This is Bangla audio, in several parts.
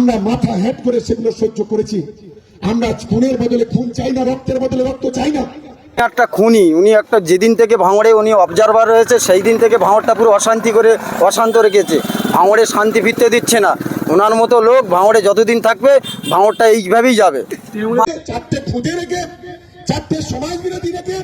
আমরা মাথা হেট করে সেগুলো সহ্য করেছি। আমরা খুনের বদলে খুন চাই না রক্তের বদলে রক্ত চাই না। একটা খুনি উনি একটা যেদিন থেকে ভাঙড়ে উনি অবজারভার রয়েছে সেই দিন থেকে ভাঙড়টা পুরো অশান্তি করে অশান্ত রেখেছে। ভাঙড়ে শান্তি ফিরতে দিচ্ছে না। ওনার মতো লোক ভাঙড়ে যতদিন থাকবে ভাঙড়টা এইভাবেই যাবে। চারটে খুঁজে রেখে চারটে সমাজ বিরোধী রেখে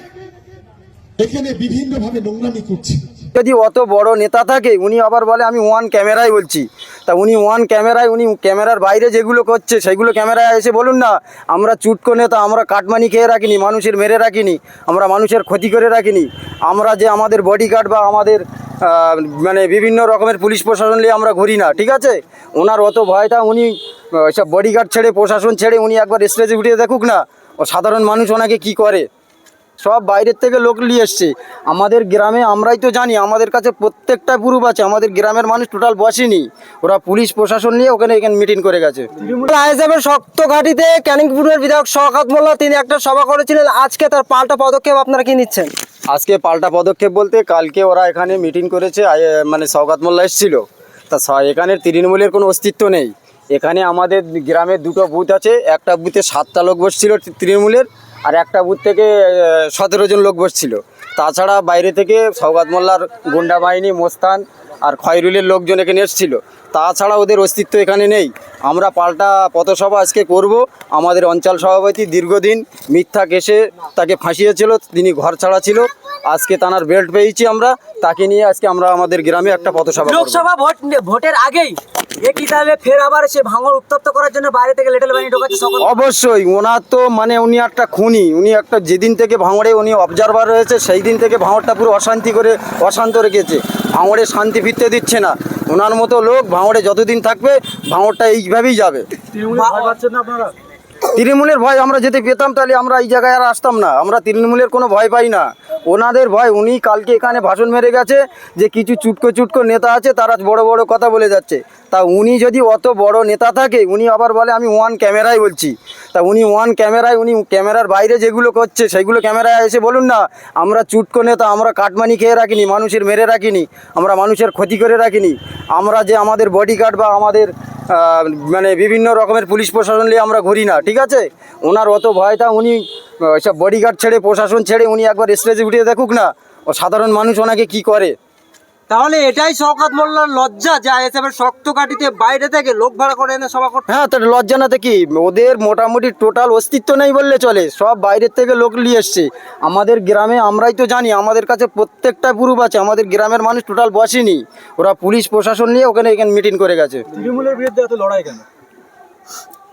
এখানে বিভিন্ন ভাবে নোংরামি করছে। যদি অত বড় নেতা থাকে, উনি আবার বলে, আমি ওয়ান ক্যামেরায় বলছি। তা উনি ওয়ান ক্যামেরায়, উনি ক্যামেরার বাইরে যেগুলো করছে, সেগুলো ক্যামেরায় এসে বলুন না, আমরা চুটকো নেতা, আমরা কাটমানি খেয়ে রাখিনি, মানুষের মেরে রাখিনি, আমরা মানুষের ক্ষতি করে রাখিনি, আমরা যে আমাদের বডিগার্ড বা আমাদের মানে বিভিন্ন রকমের পুলিশ প্রশাসন নিয়ে আমরা ঘুরি না। ঠিক আছে? ওনার অত ভয়টা উনি সব বডিগার্ড ছেড়ে, প্রশাসন ছেড়ে উনি একবার স্টেজে উঠিয়ে দেখুক না ও সাধারণ মানুষ ওনাকে কি করে? সব বাইরের থেকে লোক নিয়ে এসছে। আমাদের গ্রামে আমরাই তো জানি আমাদের কাছে প্রত্যেকটা গ্রুপ আছে আমাদের গ্রামের মানুষ টোটাল বসেনি। ওরা পুলিশ প্রশাসন নিয়ে ওখানে এখানে মিটিং করে গেছে। আইএসএফের শক্ত ঘাটিতে ক্যানিংপুরের বিধায়ক শওকত মোল্লা তিনি একটা সভা করেছিলেন। আজকে তার পাল্টা পদক্ষেপ আপনারা কি নিচ্ছেন? আজকে পাল্টা পদক্ষেপ বলতে কালকে ওরা এখানে মিটিং করেছে মানে সৌগাত মোল্লা এসেছিল। তা এখানে তৃণমূলের কোনো অস্তিত্ব নেই। এখানে আমাদের গ্রামে দুটো বুথ আছে একটা বুথে সাতটা লোক বসছিল তৃণমূলের আর একটা বুথ থেকে সতেরো জন লোক বসছিল। তাছাড়া বাইরে থেকে সৌগাত মোল্লার গুন্ডা বাহিনী, মোস্তান আর খয়রুলের লোকজন এখানে এসেছিল। তাছাড়া ওদের অস্তিত্ব এখানে নেই। আমরা পাল্টা পথসভা আজকে করব। আমাদের অঞ্চল সভাপতি দীর্ঘদিন মিথ্যা কেসে তাকে ফাঁসিয়েছিল, তিনি ঘর ছাড়া ছিল। আজকে তানার বেল্ট পেয়েছি আমরা তাকে নিয়ে আজকে আমরা আমাদের গ্রামে একটা পথসভা লোকসভা ভোট ভোটের আগেই ফের আবার সে ভাঙর উত্তপ্ত করার জন্য বাইরে থেকে লেটেল বাহিনী ঢোকাচ্ছে অবশ্যই ওনার তো মানে উনি একটা খুনি উনি একটা যেদিন থেকে ভাঙড়ে উনি অবজারভার রয়েছে সেই দিন থেকে ভাঙড়টা পুরো অশান্তি করে অশান্ত রেখেছে। ভাঙড়ে শান্তি ফিরতে দিচ্ছে না। ওনার মতো লোক ভাঙড়ে যতদিন থাকবে ভাঙড়টা এইভাবেই যাবে। তৃণমূলের ভয় আমরা যেতে পেতাম তাহলে আমরা এই জায়গায় আর আসতাম না। আমরা তৃণমূলের কোনো ভয় পাই না। ওনাদের ভয়, উনি কালকে এখানে ভাষণ মেরে গেছে যে কিছু চুটকো চুটকো নেতা আছে, তারা বড় বড় কথা বলে যাচ্ছে। তা উনি যদি অত বড় নেতা থাকে, উনি আবার বলে, আমি ওয়ান ক্যামেরায় বলছি। তা উনি ওয়ান ক্যামেরায়, উনি ক্যামেরার বাইরে যেগুলো করছে, সেগুলো ক্যামেরায় এসে বলুন না, আমরা চুটকো নেতা, আমরা কাটমানি খেয়ে রাখিনি, মানুষের মেরে রাখিনি, আমরা মানুষের ক্ষতি করে রাখিনি। আমরা যে আমাদের বডিগার্ড বা আমাদের মানে বিভিন্ন রকমের পুলিশ প্রশাসন নিয়ে আমরা ঘুরি না, ঠিক আছে? ওনার অত ভয়টা উনি সব বডিগার্ড ছেড়ে, প্রশাসন ছেড়ে উনি একবার স্টেজে উঠিয়ে দেখুক না। ও সাধারণ মানুষ ওনাকে কি করে? তাহলে এটাই শওকত মোল্লার লজ্জা যে আইএসএফের শক্ত ঘাটিতে বাইরে থেকে লোক ভাড়া করে এনে সভা করতে হ্যাঁ তার লজ্জা না কি? ওদের মোটামুটি টোটাল অস্তিত্ব নেই বললে চলে। সব বাইরের থেকে লোক নিয়ে এসছে। আমাদের গ্রামে আমরাই তো জানি আমাদের কাছে প্রত্যেকটা গ্রুপ আছে। আমাদের গ্রামের মানুষ টোটাল বসেনি। ওরা পুলিশ প্রশাসন নিয়ে ওখানে এখানে মিটিং করে গেছে। তৃণমূলের বিরুদ্ধে এত লড়াই কেন?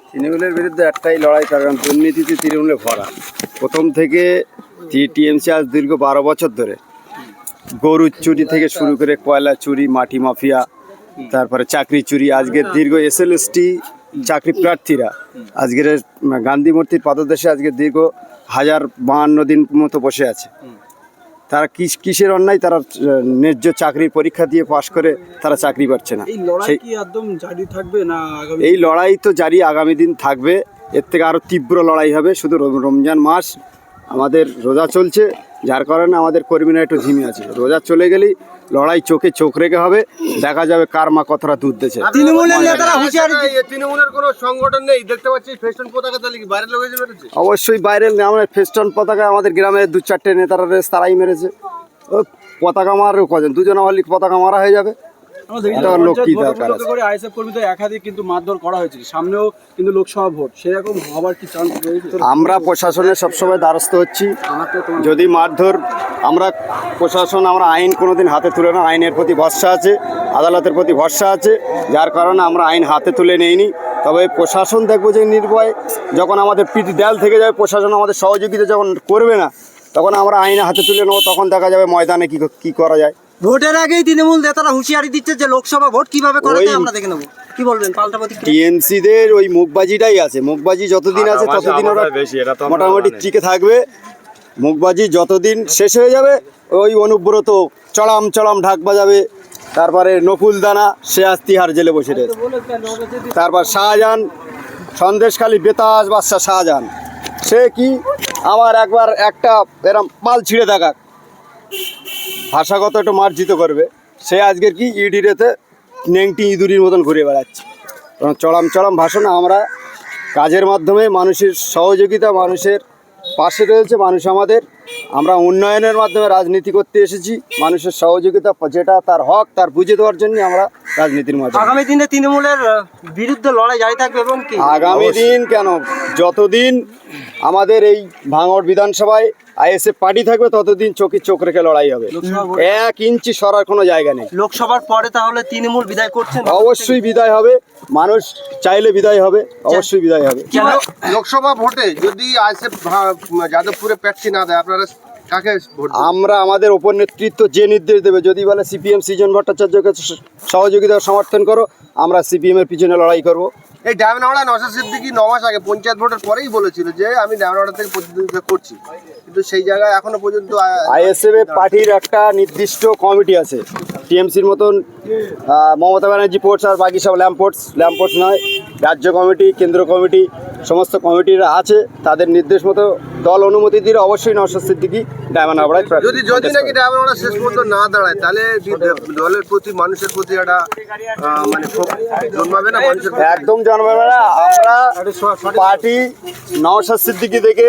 তৃণমূলের বিরুদ্ধে একটাই লড়াই কারণ দুর্নীতিতে তৃণমূলে ভরা। প্রথম থেকে টিএমসি আজ দীর্ঘ বারো বছর ধরে। গরুর চুরি থেকে শুরু করে কয়লা চুরি মাটি মাফিয়া তারপরে চাকরি চুরি আজকের দীর্ঘ এসএলএসটি চাকরি প্রার্থীরা। আজকের গান্ধী মূর্তির পাদদেশে আজকে দীর্ঘ হাজার বাহান্ন দিন মতো বসে আছে। তারা কিস কিসের অন্যায়? তারা ন্যায্য চাকরির পরীক্ষা দিয়ে পাশ করে তারা চাকরি পাচ্ছে না। এই লড়াই সেই- জারি থাকবে না এই লড়াই তো জারি আগামী দিন থাকবে। এর থেকে আরও তীব্র লড়াই হবে। শুধু রমজান মাস আমাদের রোজা চলছে যার কারণে আমাদের কর্মীরা একটু ধিমে আছে। রোজা চলে গেলেই লড়াই চোখে চোখ রেখে হবে দেখা যাবে কার মা কতটা দুধ দিচ্ছে তৃণমূলের নেতারা হুঁশিয়ারি তৃণমূলের কোনো সংগঠন নেই দেখতে পাচ্ছি ফেস্টন পতাকা তাহলে কি বাইরের লোক মেরেছে অবশ্যই বাইরের আমরা ফেস্টন পতাকা আমাদের গ্রামের দু চারটে নেতারা রয়েছে তারাই মেরেছে। ও পতাকা মার কজন দুজন হলে পতাকা মারা হয়ে যাবে। আমরা প্রশাসনের সবসময় দ্বারস্থ হচ্ছি। যদি মারধর আমরা প্রশাসন আমরা আইন কোনোদিন হাতে তুলে না আইনের প্রতি ভরসা আছে আদালতের প্রতি ভরসা আছে যার কারণে আমরা আইন হাতে তুলে নেইনি। তবে প্রশাসন দেখব যে নির্ভয় যখন আমাদের পিঠি দেয়াল থেকে যাবে প্রশাসন আমাদের সহযোগিতা যখন করবে না তখন আমরা আইন হাতে তুলে নেব তখন দেখা যাবে ময়দানে কি কি করা যায়। ভোটের আগেই তৃণমূল নেতারা হুঁশিয়ারি দিচ্ছে যে লোকসভা ভোট কীভাবে করা যায় আমরা দেখে নেব। কি বলবেন পাল্টা ওই মুখবাজিটাই আছে। মুখবাজি যতদিন আছে ততদিন ওরা মোটামুটি টিকে থাকবে। মুখবাজি যতদিন শেষ হয়ে যাবে ওই অনুব্রত চড়াম চড়াম ঢাক বাজাবে। তারপরে নকুল দানা সে আজ তিহার জেলে বসে রয়েছে। তারপর শাহজাহান সন্দেশখালী বেতাজ বাদশাহ শাহজাহান। সে কি? আমার একবার একটা এরম পাল ছিঁড়ে থাকাক। ভাষাগত একটু মার্জিত করবে। সে আজকের কি ইডিরেতে নেংটি ইঁদুরির মতন ঘুরে বেড়াচ্ছে। কারণ চড়াম চড়াম ভাষণ আমরা কাজের মাধ্যমে মানুষের সহযোগিতা মানুষের পাশে রয়েছে মানুষ আমাদের। আমরা উন্নয়নের মাধ্যমে রাজনীতি করতে এসেছি। মানুষের সহযোগিতা যেটা তার হক তার বুঝে দেওয়ার জন্য আমরা রাজনীতির মাধ্যমে। আগামী দিনে তৃণমূলের বিরুদ্ধে লড়াই জারি থাকবে এবং আগামী দিন কেন? যতদিন আমাদের এই ভাঙড় বিধানসভায় আইএসএফ পার্টি থাকবে ততদিন চোখে চোখ রেখে লড়াই হবে। এক ইঞ্চি সরার কোনো জায়গা নেই। লোকসভার পরে তাহলে তৃণমূল বিদায় করছেন? অবশ্যই বিদায় হবে। মানুষ চাইলে বিদায় হবে অবশ্যই বিদায় হবে। লোকসভা ভোটে যদি আইসেফ যাদবপুরে প্রার্থী না দেয় আপনারা কাকে ভোট দেবেন? আমরা আমাদের ওপর নেতৃত্ব যে নির্দেশ দেবে যদি বলে সিপিএম সৃজন ভট্টাচার্যকে সহযোগিতা সমর্থন করো আমরা সিপিএম এর পিছনে লড়াই করব। এই ডায়মন্ডহাওড়া নশা সিদ্দিকি ন মাস আগে? পঞ্চায়েত ভোটের পরেই বলেছিল যে আমি ডায়মন্ডহাওড়া থেকে প্রতিদ্বন্দ্বিতা করছি। কিন্তু সেই জায়গায় এখনও পর্যন্ত আইএসএফ পার্টির একটা নির্দিষ্ট কমিটি আছে। টিএমসির মতন মমতা ব্যানার্জি পোর্টস আর বাকি সব ল্যাম্পোর্টস ল্যাম্পোর্টস নয়। রাজ্য কমিটি, কেন্দ্র কমিটি সমস্ত কমিটিরা আছে তাদের নির্দেশ মতো দল অনুমতি দিলে অবশ্যই নওশাদ সিদ্দিকি ডায়মন্ড হাবড়ায় যদি যদি নাকি ডায়মন্ড ডায়মন্ডহাওড়া শেষ পর্যন্ত না দাঁড়ায় তাহলে দলের প্রতি মানুষের প্রতি একটা মানে জন্মাবে না মানুষের একদম জন্মাবে না। আমরা পার্টি নওশাদ সিদ্দিকি থেকে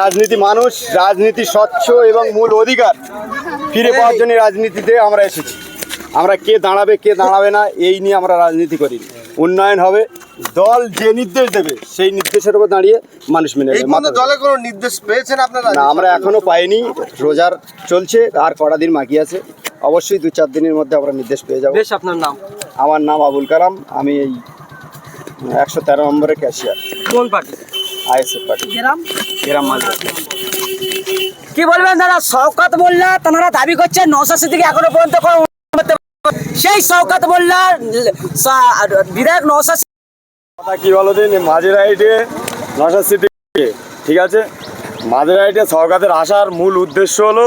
রাজনীতি মানুষ রাজনীতি স্বচ্ছ এবং মূল অধিকার ফিরে পাওয়ার জন্য রাজনীতিতে আমরা এসেছি। আমরা কে দাঁড়াবে কে দাঁড়াবে না এই নিয়ে আমরা রাজনীতি করি উন্নয়ন হবে দল যে নির্দেশ দেবে সেই নির্দেশের উপর দাঁড়িয়ে মানুষ মেনে নেবে দলে কোনো নির্দেশ পেয়েছেন আপনারা? না আমরা এখনও পাইনি রোজার চলছে আর কটা দিন বাকি আছে। অবশ্যই দু চার দিনের মধ্যে আমরা নির্দেশ পেয়ে যাব। বেশ আপনার নাম? আমার নাম আবুল কালাম আমি এই একশো তেরো নম্বরের ক্যাশিয়ার। কোন পার্টি? ISF party. এরাম মাঝে কি বলবেন দাদা শওকাত মোল্লা তারা দাবি করছে নশো সিদ্দিকি এখনও পর্যন্ত। সেই শওকাত মোল্লা বিধায়ক নশো কথা কি বলো দিন? মাঝে রাইটে নশা সিটি ঠিক আছে? মাঝে রাইটে সরকারের আসার মূল উদ্দেশ্য হলো,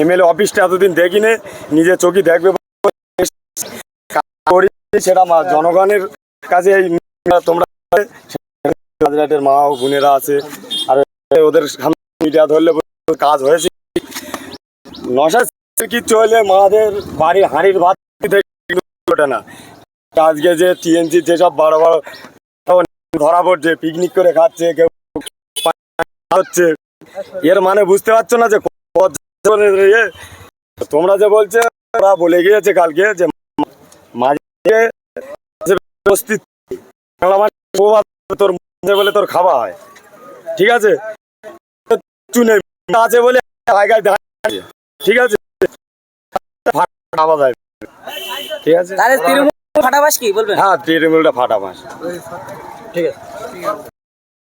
এমএলএ অফিসটা এতদিন দেখিনি নিজে চোখে দেখবে সেটা জনগণের কাছে এই তোমরা মাঝে রাইটের মা ও বোনেরা আছে, আর ওদের মিডিয়া ধরলে কাজ হয়েছে। নশা কিচ্ছু হলে মাদের বাড়ির হাঁড়ির ভাত ওঠে না। আজকে যে টিএনসি যেসব বড় বড় ধরা পড়ছে পিকনিক করে খাচ্ছে, কেউ হচ্ছে এর মানে বুঝতে পারছ না যে? তোমরা যে বলছে, ওরা বলে গিয়েছে কালকে যে মাঝে প্রবাদ তোর বলে তোর খাওয়া হয়। ঠিক আছে? আছে বলে জায়গায় ঠিক আছে? ঠিক আছে? ফাটাবাস কি বলবেন? হ্যাঁ তৃণমূলটা ফাটাবাস। ঠিক আছে।